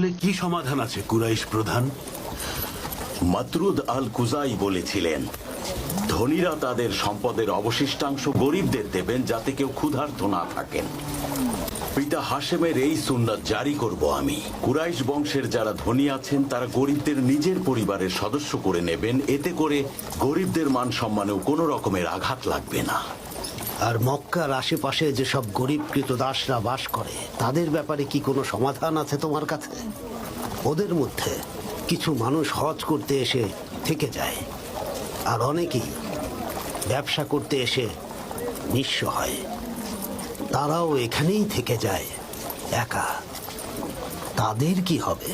তাহলে কি সমাধান আছে, কুরাইশ প্রধান? মাতরুদ আল কুজাই বলেছিলেন, ধনীরা তাদের সম্পদের অবশিষ্টাংশ গরিবদের দেবেন যাতে কেউ ক্ষুধার্ত না থাকেন। পিতা হাশেমের এই সুন্নাত জারি করব আমি। কুরাইশ বংশের যারা ধনী আছেন, তারা গরিবদের নিজের পরিবারের সদস্য করে নেবেন। এতে করে গরিবদের মান সম্মানেও কোনো রকমের আঘাত লাগবে না। আর মক্কার আশেপাশে যেসব গরিব কৃতদাসরা বাস করে, তাদের ব্যাপারে কি কোনো সমাধান আছে তোমার কাছে? ওদের মধ্যে কিছু মানুষ হজ করতে এসে থেকে যায়, আর অনেকেই ব্যবসা করতে এসে নিঃস্ব হয়। তারাও এখানেই থেকে যায়, একা। তাদের কি হবে?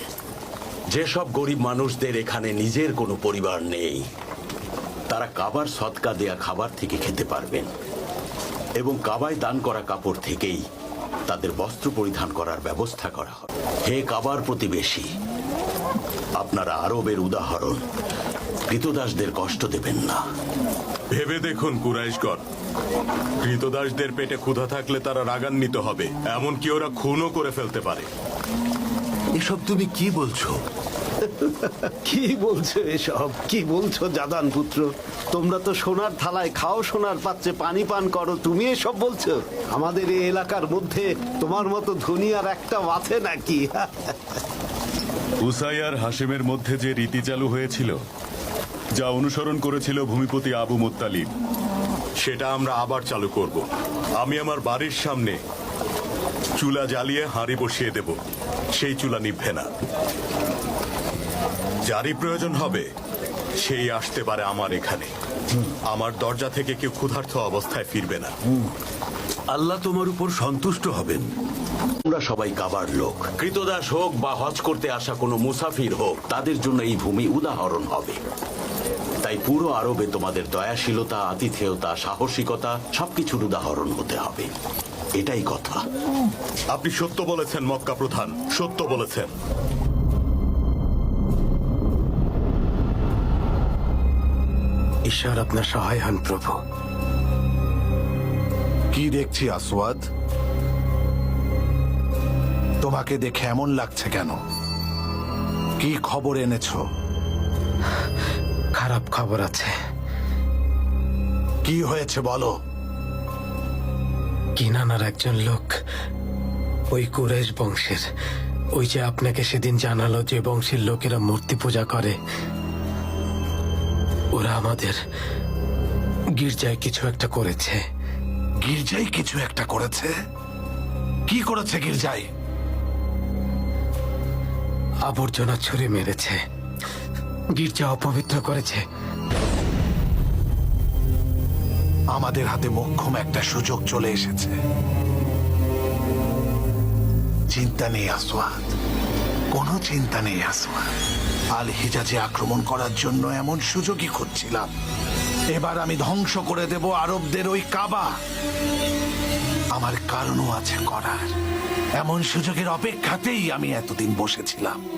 যেসব গরিব মানুষদের এখানে নিজের কোনো পরিবার নেই, তারা কাবার সৎকা দেয়া খাবার থেকে খেতে পারবেন। এবং কাবায় দান করা কাপড় থেকেই তাদের বস্ত্র পরিধান করার ব্যবস্থা করা হবে হে কাবার প্রতিবেশী আপনারা আরবের উদাহরণ কৃতদাসদের কষ্ট দেবেন না। ভেবে দেখুন কুরাইশগণ কৃতদাসদের পেটে ক্ষুধা থাকলে তারা রাগান্বিত হবে এমনকি ওরা খুনও করে ফেলতে পারে। এসব তুমি কি বলছো? কি বলছো এসব? কি বলছো, জাদান পুত্র? তোমরা তো সোনার থালায় খাও, সোনার পাত্রে পানি পান করো, তুমি এসব বলছো? আমাদের এই এলাকার মধ্যে তোমার মতো ধনী আর একটা আছে নাকি? উসাই আর হাসিমের মধ্যে যে রীতি চালু হয়েছিল, যা অনুসরণ করেছিল ভূমিপতি আবু মুত্তালিব, সেটা আমরা আবার চালু করব। আমি আমার বাড়ির সামনে চুলা জ্বালিয়ে হাঁড়ি বসিয়ে দেব। সেই চুলা নিভবে না। যারই প্রয়োজন হবে সেই আসতে পারে আমার এখানে। আমার দরজা থেকে কেউ ক্ষুধার্ত অবস্থায় ফিরবে না। আল্লাহ তোমার উপর সন্তুষ্ট হবেন। আমরা সবাই কাবার লোক। কৃতদাস হোক বা হজ করতে আসা কোনো মুসাফির হোক তাদের জন্য এই ভূমি উদাহরণ হবে। তাই পুরো আরবে তোমাদের দয়াশীলতা আতিথেয়তা সাহসিকতা সবকিছুর উদাহরণ হতে হবে। এটাই কথা। আপনি সত্য বলেছেন মক্কা প্রধান। সত্য বলেছেন। ঈশ্বর আপনার সহায় হন প্রভু। কি দেখছি আসওয়াদ? তোমাকে দেখে এমন লাগছে কেন? কি খবর এনেছো? খারাপ খবর আছে। কি হয়েছে বলো? কিনানার একজন লোক ওই কুরেশ বংশের। ওই যে আপনাকে সেদিন জানালো যে বংশের লোকেরা মূর্তি পূজা করে। ওরা আমাদের গির্জায় কিছু একটা করেছে। গির্জাই কিছু একটা করেছে? কি করেছে গির্জায়? আবর্জনা ছুঁড়ে মেরেছে। গির্জা অপবিত্র করেছে। আমাদের হাতে মোক্ষম একটা সুযোগ চলে এসেছে। চিন্তা নেই, আসওয়াদ। কোনো চিন্তা নেই, আসওয়াদ। আল হিজাজে আক্রমণ করার জন্য এমন সুযোগই খুঁজছিলাম। এবার আমি ধ্বংস করে দেব আরবদের ওই কাবা। আমার কারণও আছে করার। এমন সুযোগের অপেক্ষাতেই আমি এতদিন বসেছিলাম।